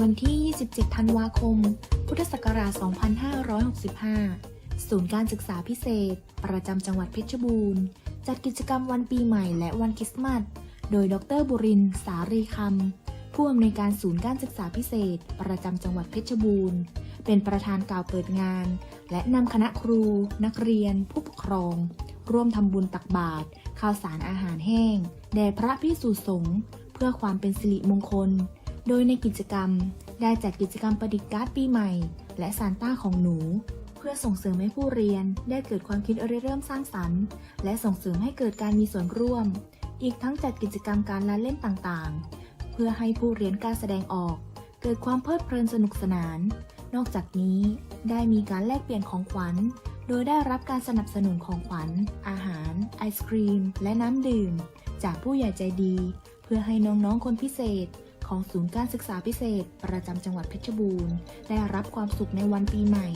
วันที่ 27 ธันวาคม พุทธศักราช 2565 ศูนย์การศึกษาพิเศษ ประจำจังหวัดเพชรบูรณ์ จัดกิจกรรมวันปีใหม่และวันคริสต์มาส โดยดรบุรินสารีคำ ผู้อำนวยการศูนย์การศึกษาพิเศษ ประจำจังหวัดเพชรบูรณ์ เป็นประธานกล่าวเปิดงาน และนำคณะครู นักเรียน ผู้ปกครอง ร่วมทำบุญตักบาตรข้าวสารอาหารแห้ง แด่พระพิสุสงฆ์เพื่อความเป็นสิริมงคล โดยในกิจกรรมได้จัดกิจกรรมประดิษฐ์การ์ดปีใหม่ และซานต้าของหนู เพื่อส่งเสริมให้ผู้เรียนได้เกิดความคิดริเริ่มสร้างสรรค์ และส่งเสริมให้เกิดการมีส่วนร่วม อีกทั้งจัดกิจกรรมการละเล่นต่างๆ เพื่อให้ผู้เรียนกล้ารแสดงออก เกิดความเพลิดเพลินสนุกสนาน นอกจากนี้ได้มีการแลกเปลี่ยนของขวัญ โดยได้รับการสนับสนุนของขวัญ อาหาร ไอศครีม และน้ำดื่ม จากผู้ใหญ่ใจดี เพื่อให้น้องๆคนพิเศษ ของศูนย์การศึกษาพิเศษ ประจำจังหวัดเพชรบูรณ์ ได้รับความสุขในวันปีใหม่